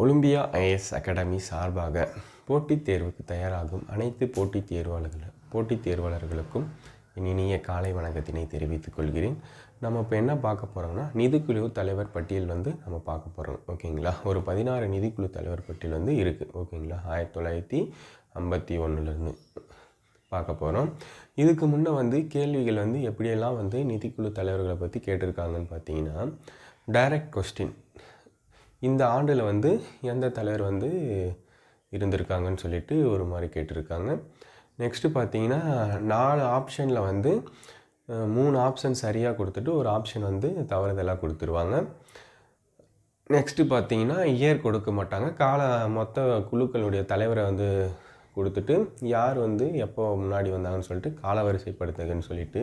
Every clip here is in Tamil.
ஒலிம்பியா ஐஏஎஸ் அகாடமி சார்பாக போட்டித் தேர்வுக்கு தயாராகும் அனைத்து போட்டித் தேர்வாளர்கள் போட்டித் தேர்வாளர்களுக்கும் என் இனிய காலை வணக்கத்தினை தெரிவித்துக் கொள்கிறேன். நம்ம இப்போ என்ன பார்க்க போகிறோம்னா நிதிக்குழு தலைவர் பட்டியல் வந்து நம்ம பார்க்க போகிறோம் ஓகேங்களா? ஒரு பதினாறு நிதிக்குழு தலைவர் பட்டியல் வந்து இருக்குது ஓகேங்களா? ஆயிரத்தி தொள்ளாயிரத்தி ஐம்பத்தி ஒன்றுலேருந்து பார்க்க போகிறோம் இதுக்கு முன்னே வந்து கேள்விகள் வந்து எப்படியெல்லாம் வந்து நிதிக்குழு தலைவர்களை பற்றி கேட்டிருக்காங்கன்னு பார்த்தீங்கன்னா டைரக்ட் கொஸ்டின் இந்த ஆண்டில் வந்து எந்த தலைவர் வந்து இருந்திருக்காங்கன்னு சொல்லிட்டு ஒரு மாதிரி கேட்டிருக்காங்க. நெக்ஸ்ட்டு பார்த்தீங்கன்னா நாலு ஆப்ஷனில் வந்து மூணு ஆப்ஷன் சரியாக கொடுத்துட்டு ஒரு ஆப்ஷன் வந்து தவறுதலாக கொடுத்துருவாங்க. நெக்ஸ்ட்டு பார்த்தீங்கன்னா இயர் கொடுக்க மாட்டாங்க. கால மொத்த குழுக்களுடைய தலைவரை வந்து கொடுத்துட்டு யார் வந்து எப்போ முன்னாடி வந்தாங்கன்னு சொல்லிட்டு காலவரிசைப்படுத்துகன்னு சொல்லிட்டு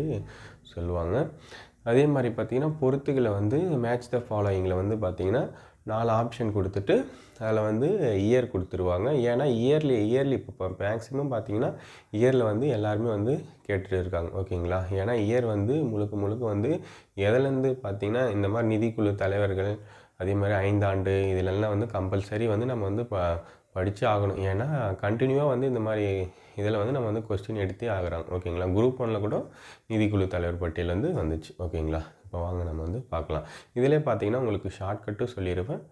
சொல்லுவாங்க. அதே மாதிரி பார்த்தீங்கன்னா பொறுத்துகளை வந்து மேட்ச் த ஃபாலோயிங்கில் வந்து பார்த்திங்கன்னா நாலு ஆப்ஷன் கொடுத்துட்டு அதில் வந்து இயர் கொடுத்துருவாங்க. ஏன்னா இயர்லி இயர்லி இப்போ மேக்ஸிமம் பார்த்தீங்கன்னா இயரில் வந்து எல்லாருமே வந்து கேட்டுட்டு இருக்காங்க. ஓகேங்களா ஏன்னா இயர் வந்து முழுக்க முழுக்க வந்து எதுலேருந்து பார்த்தீங்கன்னா இந்த மாதிரி நிதிக்குழு தலைவர்கள் அதே மாதிரி ஐந்தாண்டு இதிலெல்லாம் வந்து கம்பல்சரி வந்து நம்ம வந்து ப படித்து ஆகணும். ஏன்னா கண்டினியூவாக வந்து இந்த மாதிரி இதில் வந்து நம்ம வந்து கொஸ்டின் எடுத்தே ஆகிறாங்க. ஓகேங்களா குரூப் ஒன்றில் கூட நிதிக்குழு தலைவர் பட்டியல் வந்து வந்துச்சு. ஓகேங்களா இப்போ வாங்க நம்ம வந்து பார்க்கலாம். இதிலே பார்த்தீங்கன்னா உங்களுக்கு ஷார்ட்கட்டும் சொல்லிடுவேன்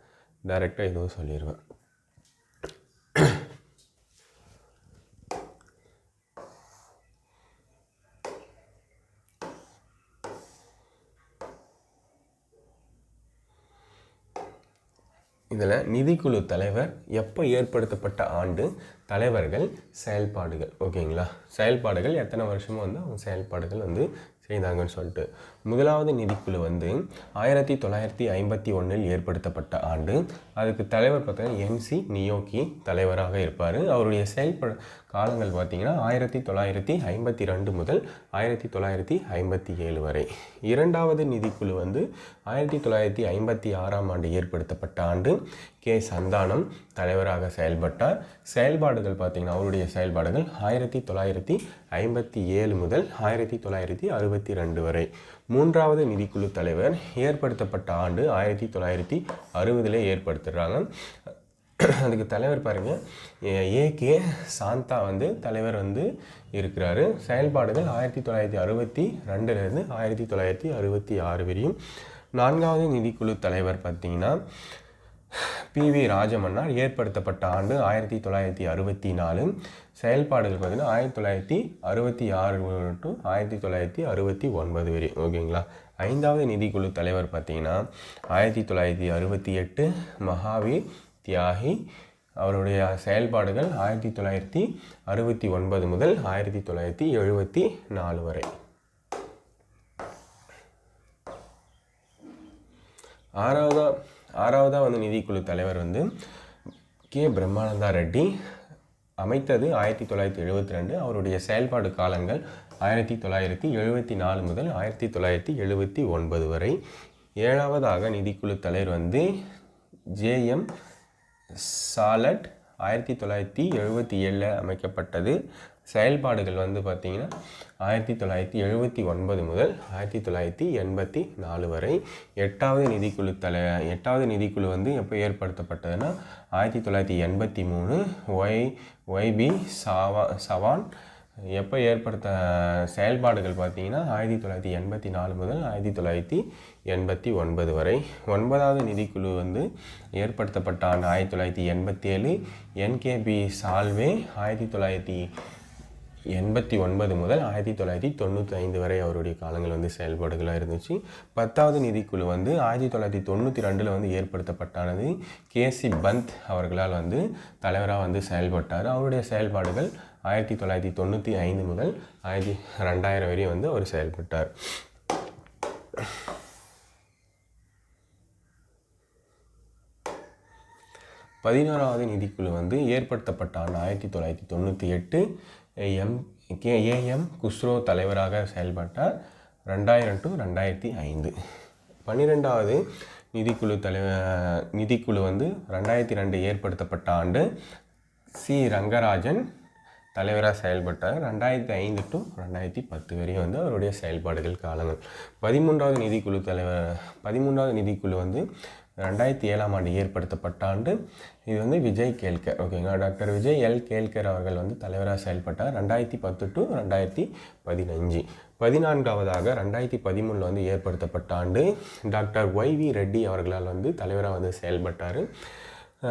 டைரெக்டாக இதுவும் சொல்லிடுவேன் இதில் நிதிக்குழு தலைவர் எப்போ ஏற்படுத்தப்பட்ட ஆண்டு தலைவர்கள் செயல்பாடுகள் ஓகேங்களா? செயல்பாடுகள் எத்தனை வருஷமும் வந்து அவங்க செயல்பாடுகள் வந்து செய்தாங்கன்னு சொல்லிட்டு. முதலாவது நிதிக்குழு வந்து ஆயிரத்தி தொள்ளாயிரத்தி ஐம்பத்தி ஒன்றில் ஏற்படுத்தப்பட்ட ஆண்டு. அதுக்கு தலைவர் பார்த்தீங்கன்னா எம்சி நியோக்கி தலைவராக இருப்பார். அவருடைய செயல்பட காலங்கள் பார்த்தீங்கன்னா ஆயிரத்தி தொள்ளாயிரத்தி ஐம்பத்தி ரெண்டு முதல் ஆயிரத்தி தொள்ளாயிரத்தி ஐம்பத்தி ஏழு வரை. இரண்டாவது நிதிக்குழு வந்து ஆயிரத்தி தொள்ளாயிரத்தி ஐம்பத்தி ஆறாம் ஆண்டு ஏற்படுத்தப்பட்ட ஆண்டு. கே சந்தானம் தலைவராக செயல்பட்டார். செயல்பாடுகள் பார்த்திங்கன்னா அவருடைய செயல்பாடுகள் ஆயிரத்தி தொள்ளாயிரத்தி ஐம்பத்தி ஏழு முதல் ஆயிரத்தி தொள்ளாயிரத்தி அறுபத்தி ரெண்டு வரை. மூன்றாவது நிதிக்குழு தலைவர் ஏற்படுத்தப்பட்ட ஆண்டு ஆயிரத்தி தொள்ளாயிரத்தி அறுபதிலே ஏற்படுத்துகிறாங்க அதுக்கு தலைவர் பாருங்கள் ஏகே சாந்தா வந்து தலைவர் வந்து இருக்கிறாரு. செயல்பாடுகள் ஆயிரத்தி தொள்ளாயிரத்தி அறுபத்தி ரெண்டுலேருந்து ஆயிரத்தி தொள்ளாயிரத்தி அறுபத்தி ஆறு வரையும். நான்காவது நிதிக்குழு தலைவர் பார்த்திங்கன்னா பி வி ராஜமன்னார் ஏற்படுத்தப்பட்ட ஆண்டு ஆயிரத்தி தொள்ளாயிரத்தி அறுபத்தி நாலு. செயல்பாடுகள் பார்த்தீங்கன்னா ஆயிரத்தி தொள்ளாயிரத்தி அறுபத்தி ஆறு டு ஆயிரத்தி தொள்ளாயிரத்தி அறுபத்தி ஒன்பது வரை ஓகேங்களா? ஐந்தாவது நிதிக்குழு தலைவர் பார்த்தீங்கன்னா ஆயிரத்தி தொள்ளாயிரத்தி அறுபத்தி எட்டு மகாவீர் தியாகி. அவருடைய செயல்பாடுகள் ஆயிரத்தி தொள்ளாயிரத்தி அறுபத்தி ஒன்பது முதல் ஆயிரத்தி தொள்ளாயிரத்தி எழுபத்தி நாலு வரை. ஆறாவதா ஆறாவதாக வந்து நிதிக்குழு தலைவர் வந்து கே. பிரம்மானந்தா ரெட்டி. அமைத்தது ஆயிரத்தி தொள்ளாயிரத்தி எழுபத்தி ரெண்டு அவருடைய செயல்பாடு காலங்கள் ஆயிரத்தி தொள்ளாயிரத்தி எழுபத்தி நாலு முதல் ஆயிரத்தி தொள்ளாயிரத்தி எழுபத்தி ஒன்பது வரை. ஏழாவதாக நிதிக்குழு தலைவர் வந்து ஜேஎம் சாலட். ஆயிரத்தி தொள்ளாயிரத்தி எழுபத்தி ஏழில் அமைக்கப்பட்டது. செயல்பாடுகள் வந்து பார்த்திங்கன்னா ஆயிரத்தி தொள்ளாயிரத்தி எழுபத்தி ஒன்பது முதல் ஆயிரத்தி தொள்ளாயிரத்தி எண்பத்தி நாலு வரை எட்டாவது நிதிக்குழு தலை எட்டாவது நிதிக்குழு வந்து எப்போ ஏற்படுத்தப்பட்டதுன்னா ஆயிரத்தி தொள்ளாயிரத்தி எண்பத்தி மூணு ஒய் ஒய்பி சாவா சவான் எப்போ ஏற்படுத்த செயல்பாடுகள் பார்த்திங்கன்னா ஆயிரத்தி தொள்ளாயிரத்தி எண்பத்தி நாலு முதல் ஆயிரத்தி தொள்ளாயிரத்தி எண்பத்தி ஒன்பது வரை ஒன்பதாவது நிதிக்குழு வந்து ஏற்படுத்தப்பட்ட ஆண்டு ஆயிரத்தி தொள்ளாயிரத்தி எண்பத்தி ஏழு. என்கேபி சால்வே ஆயிரத்தி தொள்ளாயிரத்தி எண்பத்தி ஒன்பது முதல் ஆயிரத்தி தொள்ளாயிரத்தி தொண்ணூற்றி ஐந்து வரை அவருடைய காலங்கள் வந்து செயல்பாடுகளாக இருந்துச்சு. பத்தாவது நிதிக்குழு வந்து ஆயிரத்தி தொள்ளாயிரத்தி தொண்ணூற்றி ரெண்டில் வந்து ஏற்படுத்தப்பட்டானது. கேசி பந்த் அவர்களால் வந்து தலைவராக வந்து செயல்பட்டார். அவருடைய செயல்பாடுகள் ஆயிரத்தி தொள்ளாயிரத்தி தொண்ணூற்றி ஐந்து முதல் ஆயிரத்தி ரெண்டாயிரம் வரையும் வந்து அவர் செயல்பட்டார். பதினோராவது நிதிக்குழு வந்து ஏற்படுத்தப்பட்ட ஆண்டு ஆயிரத்தி தொள்ளாயிரத்தி தொண்ணூற்றி எட்டு எம் கே ஏஎம் குஸ்ரோ தலைவராக செயல்பட்டார். ரெண்டாயிரம் டு ரெண்டாயிரத்தி ஐந்து. பன்னிரெண்டாவது நிதிக்குழு தலைவர் நிதிக்குழு வந்து ரெண்டாயிரத்தி ரெண்டு ஏற்படுத்தப்பட்ட ஆண்டு சி. ரங்கராஜன் தலைவராக செயல்பட்டார். ரெண்டாயிரத்தி ஐந்து டு ரெண்டாயிரத்தி பத்து வரையும் வந்து அவருடைய செயல்பாடுகள் காலங்கள். பதிமூன்றாவது நிதிக்குழு தலைவர் பதிமூன்றாவது நிதிக்குழு வந்து ரெண்டாயிரத்தி ஏழாம் ஆண்டு ஏற்படுத்தப்பட்ட ஆண்டு இது வந்து விஜய் கேல்கர். ஓகேங்களா டாக்டர் விஜய் எல் கேல்கர் அவர்கள் வந்து தலைவராக செயல்பட்டார் ரெண்டாயிரத்தி பத்து டு ரெண்டாயிரத்தி பதினஞ்சு. பதினான்காவதாக ரெண்டாயிரத்தி பதிமூணில் வந்து ஏற்படுத்தப்பட்ட ஆண்டு டாக்டர் ஒய் வி ரெட்டி அவர்களால் வந்து தலைவராக வந்து செயல்பட்டார்.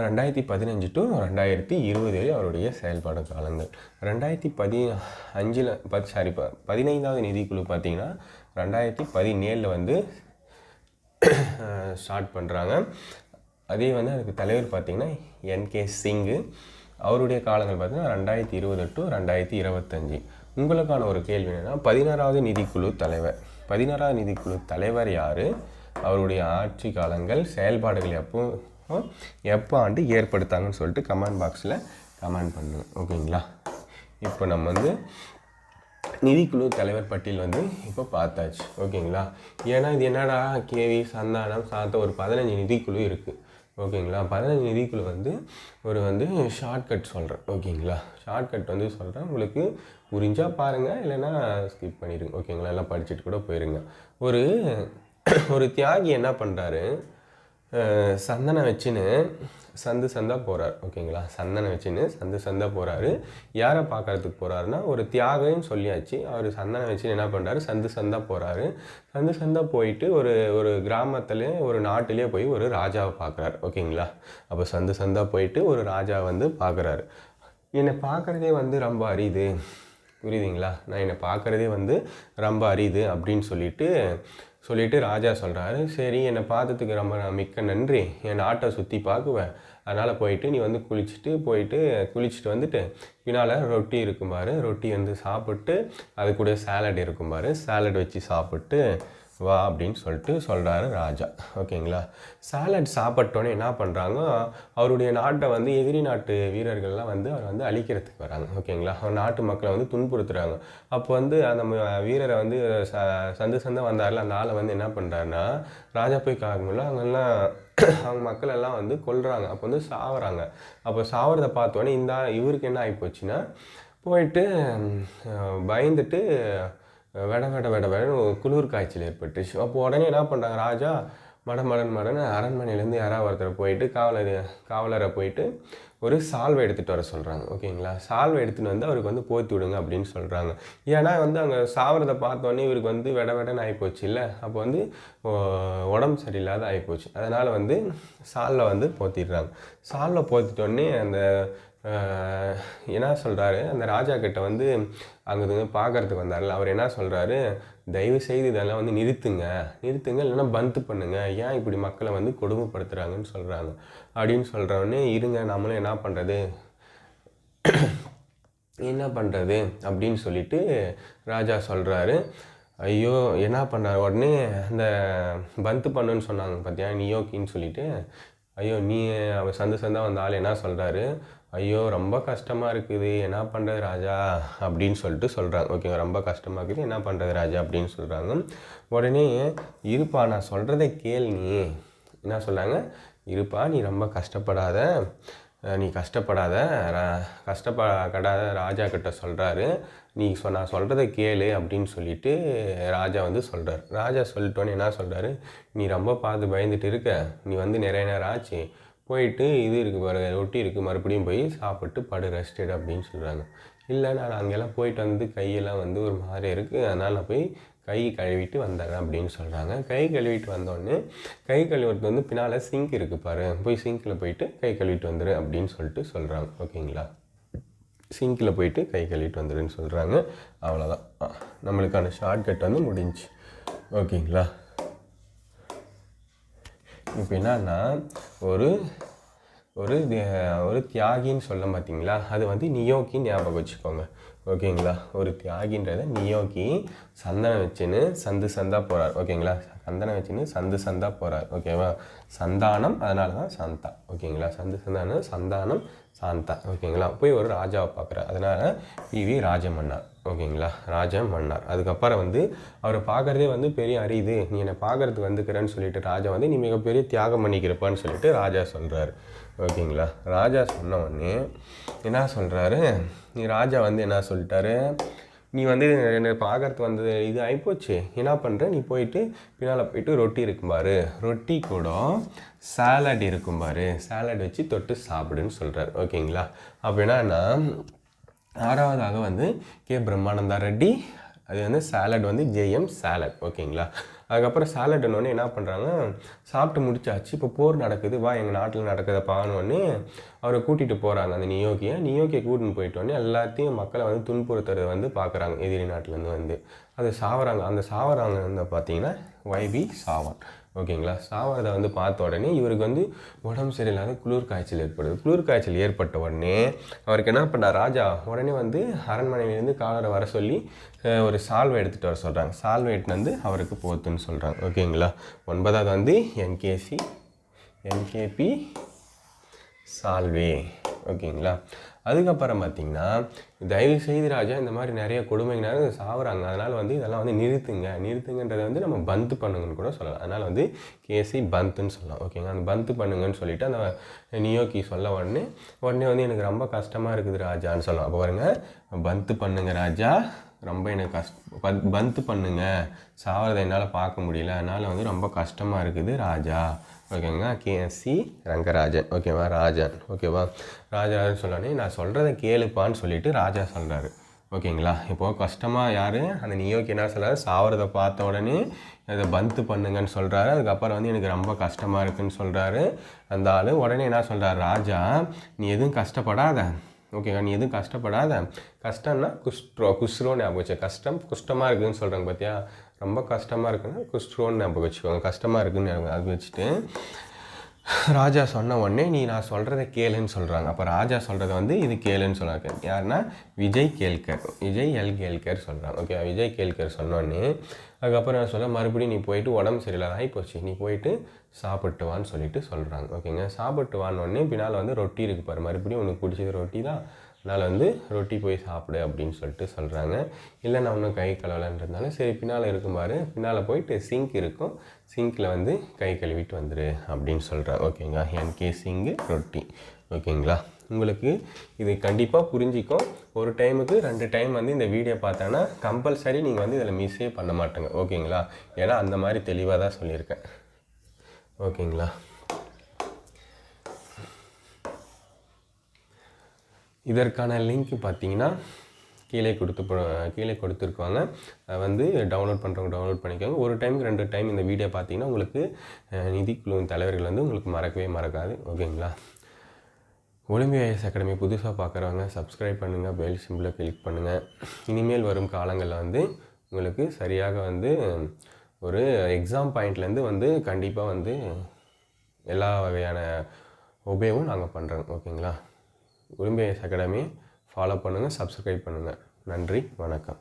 ரெண்டாயிரத்தி பதினஞ்சு டு ரெண்டாயிரத்தி இருபது வரை அவருடைய செயல்பாடு காலங்கள். ரெண்டாயிரத்தி பதி அஞ்சில் பத் சாரி ப பதினைந்தாவது நிதிக்குழு பார்த்திங்கன்னா ரெண்டாயிரத்தி பதினேழில் வந்து ஸ்டார்ட் பண்ணுறாங்க அதே வந்து அதுக்கு தலைவர் பார்த்தீங்கன்னா என்கே சிங்கு. அவருடைய காலங்கள் பார்த்தீங்கன்னா ரெண்டாயிரத்தி இருபது டு ரெண்டாயிரத்தி இருபத்தஞ்சி. உங்களுக்கான ஒரு கேள்வி என்னென்னா பதினாறாவது நிதிக்குழு தலைவர். பதினாறாவது நிதிக்குழு தலைவர் யார்? அவருடைய ஆட்சி காலங்கள் செயல்பாடுகள் எப்போ எப்போ ஆண்டு ஏற்படுத்தாங்கன்னு சொல்லிட்டு கமெண்ட் பாக்ஸில் கமெண்ட் பண்ணுங்க. ஓகேங்களா இப்போ நம்ம வந்து நிதிக்குழு தலைவர் பட்டியல் வந்து இப்போ பார்த்தாச்சு. ஓகேங்களா? ஏன்னா இது என்னடா? கேவி சந்தானம் சாத்த ஒரு பதினஞ்சு நிதிக்குழு இருக்குது ஓகேங்களா? பதினஞ்சு நிதிக்குழு வந்து ஒரு வந்து ஷார்ட்கட் சொல்கிறேன் ஓகேங்களா? ஷார்ட்கட் வந்து சொல்கிறேன் உங்களுக்கு புரிஞ்சால் பாருங்கள் இல்லைன்னா ஸ்கிப் பண்ணிடுங்க. ஓகேங்களா? எல்லாம் படிச்சுட்டு கூட போயிருங்க. ஒரு ஒரு தியாகி என்ன பண்ணுறாரு சந்தனை வச்சுன்னு சந்து சந்தா போகிறார் ஓகேங்களா? சந்தனை வச்சுன்னு சந்து சந்தா போகிறாரு யாரை பார்க்கறதுக்கு போகிறாருன்னா ஒரு தியாகம் சொல்லியாச்சு. அவர் சந்தனை வச்சுன்னு என்ன பண்ணுறாரு சந்து சந்தா போகிறாரு சந்து சந்தா போயிட்டு ஒரு ஒரு கிராமத்துலேயே ஒரு நாட்டிலே போய் ஒரு ராஜாவை பார்க்குறாரு ஓகேங்களா? அப்போ சந்து சந்தா போயிட்டு ஒரு ராஜா வந்து பார்க்குறாரு. என்னை பார்க்குறதே வந்து ரொம்ப அரியுது புரியுதுங்களா? நான் என்னை பார்க்குறதே வந்து ரொம்ப அரியுது அப்படின்னு சொல்லிட்டு சொல்லிட்டு ராஜா சொல்கிறாரு சரி என்னை பார்த்ததுக்கு ரொம்ப நான் மிக்க நன்றி. என் நாட்டை சுற்றி பார்க்குவேன் அதனால் போயிட்டு நீ வந்து குளிச்சுட்டு போயிட்டு குளிச்சுட்டு வந்துட்டு பின்னால் ரொட்டி இருக்கும்பாரு ரொட்டி வந்து சாப்பிட்டு அது கூட சாலட் இருக்கும்பாரு சாலட் வச்சு சாப்பிட்டு வா அப்படின்னு சொல்லிட்டு சொல்கிறாரு ராஜா. ஓகேங்களா? சாலட் சாப்பிட்டோன்னே என்ன பண்ணுறாங்க அவருடைய நாட்டை வந்து எதிரி நாட்டு வீரர்கள்லாம் வந்து அவர் வந்து அழிக்கிறதுக்கு வராங்க. ஓகேங்களா? அவர் நாட்டு மக்களை வந்து துன்புறுத்துறாங்க. அப்போ வந்து அந்த வீரரை வந்து ச சந்து சந்தை வந்தார்ல அந்த ஆளை வந்து என்ன பண்ணுறாருன்னா ராஜா போய் காக்கும்போது அவங்கெல்லாம் அவங்க மக்கள் எல்லாம் வந்து கொல்றாங்க. அப்போ வந்து சாவறாங்க. அப்போ சாவறதை பார்த்தோன்னே இந்த இவருக்கு என்ன ஆகி போச்சுன்னா போயிட்டு பயந்துட்டு வெட வெட வெட வெடன்னு குளிர் காய்ச்சல் ஏற்பட்டுச்சு. அப்போ உடனே என்ன பண்ணுறாங்க ராஜா மடன் மடன் மடன் அரண்மனையிலேருந்து யாராவது ஒருத்தர் போயிட்டு காவலர் காவலரை போயிட்டு ஒரு சால்வை எடுத்துகிட்டு வர சொல்கிறாங்க ஓகேங்களா? சால்வை எடுத்துகிட்டு வந்து அவருக்கு வந்து போத்தி விடுங்க அப்படின்னு சொல்கிறாங்க ஏன்னா வந்து அங்கே சாவறதை பார்த்தோன்னே இவருக்கு வந்து வெட வெடன்னு ஆகிப்போச்சு இல்லை? அப்போ வந்து உடம்பு சரியில்லாத ஆகிப்போச்சு அதனால் வந்து சாலில் வந்து போத்திடுறாங்க. சாலில் போத்திட்டோடனே அந்த என்ன சொல்கிறாரு அந்த ராஜா கிட்ட வந்து அங்கே பார்க்கறதுக்கு வந்தார்ல அவர் என்ன சொல்கிறாரு தயவு செய்து இதெல்லாம் வந்து நிறுத்துங்க. நிறுத்துங்க இல்லைன்னா பந்து பண்ணுங்கள் ஏன் இப்படி மக்களை வந்து கொடுமைப்படுத்துகிறாங்கன்னு சொல்கிறாங்க அப்படின்னு சொல்கிறவொடனே இருங்க நம்மளும் என்ன பண்ணுறது என்ன பண்ணுறது அப்படின்னு சொல்லிட்டு ராஜா சொல்கிறாரு ஐயோ என்ன பண்ணார்? உடனே அந்த பந்து பண்ணுன்னு சொன்னாங்க பார்த்தியா நியோக்கின்னு சொல்லிட்டு. ஐயோ நீ அவர் சந்து சந்தா வந்த ஆள் என்ன சொல்கிறாரு ஐயோ ரொம்ப கஷ்டமாக இருக்குது. என்ன பண்ணுறது ராஜா? அப்படின்னு சொல்லிட்டு சொல்கிறாங்க ஓகேங்க ரொம்ப கஷ்டமாக இருக்குது. என்ன பண்ணுறது ராஜா? அப்படின்னு சொல்கிறாங்க உடனே இருப்பா நான் சொல்கிறத கேள் நீ. என்ன சொல்கிறாங்க இருப்பா நீ ரொம்ப கஷ்டப்படாத. நீ கஷ்டப்படாத. ரா கஷ்டப்படாத ராஜா கிட்ட சொல்கிறாரு நீ சொ நான் சொல்கிறத கேளு அப்படின்னு சொல்லிட்டு ராஜா வந்து சொல்கிறார் ராஜா சொல்லிட்டோன்னே என்ன சொல்கிறாரு நீ ரொம்ப பார்த்து பயந்துட்டு இருக்க. நீ வந்து நிறைய நேரம் ஆச்சு. போயிட்டு இது இருக்குது பாரு ரொட்டி இருக்குது மறுபடியும் போய் சாப்பிட்டு படு ரெஸ்டட் அப்படின்னு சொல்கிறாங்க இல்லை நான் அங்கெல்லாம் போயிட்டு வந்து கையெல்லாம் வந்து ஒரு மாதிரி இருக்குது அதனால் நான் போய் கை கழுவிட்டு வந்துடுறேன் அப்படின்னு சொல்கிறாங்க கை கழுவிட்டு வந்தோடனே கை கழுவுறது வந்து பின்னால் சிங்க் இருக்குது பாரு. போய் சிங்கில் போயிட்டு கை கழுவிட்டு வந்துடு அப்படின்னு சொல்லிட்டு சொல்கிறாங்க ஓகேங்களா? சிங்கில் போயிட்டு கை கழுவிட்டு வந்துடுன்னு சொல்கிறாங்க அவ்வளோதான் நம்மளுக்கான ஷார்ட்கட் வந்து முடிஞ்சுச்சு ஓகேங்களா? இப்போ என்னன்னா ஒரு ஒரு ஒரு தியாகின்னு சொல்ல பார்த்தீங்களா? அது வந்து நியோக்கின்னு ஞாபகம் வச்சுக்கோங்க. ஓகேங்களா? ஒரு தியாகின்றத நியோக்கி சந்தனம் வச்சுன்னு சந்து சந்தா போகிறார் ஓகேங்களா? சந்தனம் வச்சுன்னு சந்து சந்தா போகிறார் ஓகேவா? சந்தானம் அதனால தான் சாந்தா. ஓகேங்களா? சந்து சந்தானம் சந்தானம் சாந்தா. ஓகேங்களா? போய் ஒரு ராஜாவை பார்க்குறார். அதனால் பிவி ராஜமன்னார். ஓகேங்களா? ராஜம் மன்னார் அதுக்கப்புறம் வந்து அவரை பார்க்குறதே வந்து பெரிய அரியுது நீ என்னை பார்க்கறதுக்கு வந்துக்கிறேன்னு சொல்லிட்டு ராஜா வந்து நீ மிகப்பெரிய தியாகம் பண்ணிக்கிறப்பான்னு சொல்லிட்டு ராஜா சொல்கிறாரு ஓகேங்களா? ராஜா சொன்ன உடனே என்ன சொல்கிறாரு நீ ராஜா வந்து என்ன சொல்லிட்டாரு? நீ வந்து என்னை பார்க்கறது வந்தது இது ஆகிப்போச்சு என்ன பண்ணுற நீ போயிட்டு பின்னால் போயிட்டு ரொட்டி இருக்கும் பாரு. ரொட்டி கூட சாலட் இருக்கும் பாரு. சாலட் வச்சு தொட்டு சாப்பிடுன்னு சொல்கிறார் ஓகேங்களா? அப்போ என்னன்னா ஆறாவதாக வந்து கே. பிரம்மானந்தா ரெட்டி அது வந்து சாலட் வந்து ஜேஎம் சாலட் ஓகேங்களா? அதுக்கப்புறம் சாலட் என்ன பண்ணுறாங்க சாப்பிட்டு முடிச்சாச்சு. இப்போ போர் நடக்குது வா எங்கள் நாட்டில் நடக்கிறத பானோடனே அவரை கூட்டிகிட்டு போகிறாங்க அந்த நியோக்கியை நியோக்கியை கூட்டின்னு போயிட்டோடனே எல்லாத்தையும் மக்களை வந்து துன்புறுத்துறது வந்து பார்க்குறாங்க எதிரி நாட்டிலேருந்து வந்து. அது சாவறாங்க. அந்த சாவறாங்க வந்து பார்த்தீங்கன்னா வைபி சாவான். ஓகேங்களா? சாவரதை வந்து பார்த்த உடனே இவருக்கு வந்து உடம்பு சரியில்லாத குளிர் காய்ச்சல் ஏற்படுது. குளிர் காய்ச்சல் ஏற்பட்ட உடனே அவருக்கு என்ன பண்ணார் ராஜா உடனே வந்து அரண்மனையிலேருந்து காலரை வர சொல்லி ஒரு சால்வை எடுத்துகிட்டு வர சொல்கிறாங்க சால்வை எடுத்துன்னு வந்து அவருக்கு போத்துன்னு சொல்கிறாங்க ஓகேங்களா? ஒன்பதாவது வந்து என்கேசி என்கேபி சால்வே. ஓகேங்களா? அதுக்கப்புறம் பார்த்தீங்கன்னா தயவு செய்து ராஜா இந்த மாதிரி நிறைய கொடுமைங்கனால சாவுறாங்க. அதனால் வந்து இதெல்லாம் வந்து நிறுத்துங்க. நிறுத்துங்கன்றதை வந்து நம்ம பந்து பண்ணுங்கன்னு கூட சொல்லலாம். அதனால் வந்து கேசி பந்துன்னு சொல்லலாம். ஓகேங்க அந்த பந்து பண்ணுங்கன்னு சொல்லிவிட்டு அந்த நியோக்கி சொல்ல உடனே உடனே வந்து எனக்கு ரொம்ப கஷ்டமாக இருக்குது ராஜான்னு சொல்லலாம். அப்போ பாருங்க பந்து பண்ணுங்க ராஜா. ரொம்ப எனக்கு கஷ்ட பந்த் பந்து பண்ணுங்க. சாவறதை என்னால் பார்க்க முடியல. அதனால் வந்து ரொம்ப கஷ்டமாக இருக்குது ராஜா. ஓகேங்க கேஎஸ்சி ரங்கராஜன். ஓகேவா? ராஜன். ஓகேவா? ராஜராஜன் சொன்னோடனே நான் சொல்கிறத கேளுப்பான்னு சொல்லிட்டு ராஜா சொல்கிறாரு ஓகேங்களா? இப்போது கஷ்டமாக யார்? அந்த நியோக்கு என்ன சொல்கிறாரு சாவரதை பார்த்த உடனே அதை பந்து பண்ணுங்கன்னு சொல்கிறாரு அதுக்கப்புறம் வந்து எனக்கு ரொம்ப கஷ்டமாக இருக்குதுன்னு சொல்கிறாரு அந்த ஆள் உடனே என்ன சொல்கிறாரு ராஜா நீ எதுவும் கஷ்டப்படாத. ஓகேவா? நீ எதுவும் கஷ்டப்படாத. கஷ்டம்னா குஷ்ட்ரோ குஸ்ரோன்னு ஞாபகம் வச்சு கஷ்டம் குஷ்டமாக இருக்குதுன்னு சொல்கிறாங்க பார்த்தியா ரொம்ப கஷ்டமாக இருக்குன்னா குஸ்ட்ரோன்னு ஞாபகம் வச்சுக்கோங்க. கஷ்டமாக இருக்குன்னு ஞாபகம் அது வச்சுட்டு ராஜா சொன்ன உடனே நீ நான் சொல்கிறத கேளுன்னு சொல்கிறாங்க அப்போ ராஜா சொல்கிறத வந்து இது கேளுன்னு சொல்கிறாங்க யாருன்னா விஜய் கேல்கர் விஜய் எல் கேல்கர் சொல்கிறாங்க ஓகே விஜய் கேல்கர் சொன்னோடனே அதுக்கப்புறம் நான் சொல்ல மறுபடியும் நீ போயிட்டு உடம்பு சரியில்லாத ஆகி போச்சு. நீ போயிட்டு சாப்பிட்டு வான்னு சொல்லிட்டு சொல்கிறாங்க ஓகேங்க சாப்பிட்டு வான்னொடனே பின்னால் வந்து ரொட்டி இருக்குது பாரு. மறுபடியும் உனக்கு பிடிச்சது ரொட்டி தான். அதனால் வந்து ரொட்டி போய் சாப்பிடு அப்படின்னு சொல்லிட்டு சொல்கிறாங்க இல்லை நான் இன்னும் கை கழுவலன்றதுனால சரி பின்னால் இருக்கும்பாரு பின்னால் போயிட்டு சிங்க் இருக்கும். சிங்கில் வந்து கை கழுவிட்டு வந்துடு அப்படின்னு சொல்கிறேன் ஓகேங்களா என்கே சிங்கு ரொட்டி. ஓகேங்களா உங்களுக்கு இது கண்டிப்பாக புரிஞ்சிக்கும். ஒரு டைமுக்கு ரெண்டு டைம் வந்து இந்த வீடியோ பார்த்தோன்னா கம்பல்சரி நீங்கள் வந்து இதில் மிஸ்ஸே பண்ண மாட்டேங்க. ஓகேங்களா ஏன்னா அந்த மாதிரி தெளிவாக தான் சொல்லியிருக்கேன். ஓகேங்களா இதற்கான லிங்க் பார்த்தீங்கன்னா கீழே கொடுத்து கீழே கொடுத்துருக்காங்க. அதை வந்து டவுன்லோட் பண்ணுறவங்க டவுன்லோட் பண்ணிக்கோங்க. ஒரு டைமுக்கு ரெண்டு டைம் இந்த வீடியோ பார்த்தீங்கன்னா உங்களுக்கு நிதிக்குழுவின் தலைவர்கள் வந்து உங்களுக்கு மறக்கவே மறக்காது. ஓகேங்களா ஒலிம்பியா ஐஎஸ் அகாடமி புதுசாக பார்க்குறவங்க சப்ஸ்கிரைப் பண்ணுங்கள் பெல் சிம்பிளை கிளிக் பண்ணுங்கள் இனிமேல் வரும் காலங்களில் வந்து உங்களுக்கு சரியாக வந்து ஒரு எக்ஸாம் பாயிண்ட்லேருந்து வந்து கண்டிப்பாக வந்து எல்லா வகையான உபயோகமும் நாங்கள் பண்ணுறோம் ஓகேங்களா ஒலிம்பியா அகாடமி ஃபாலோ பண்ணுங்கள் சப்ஸ்கிரைப் பண்ணுங்கள் நன்றி வணக்கம்.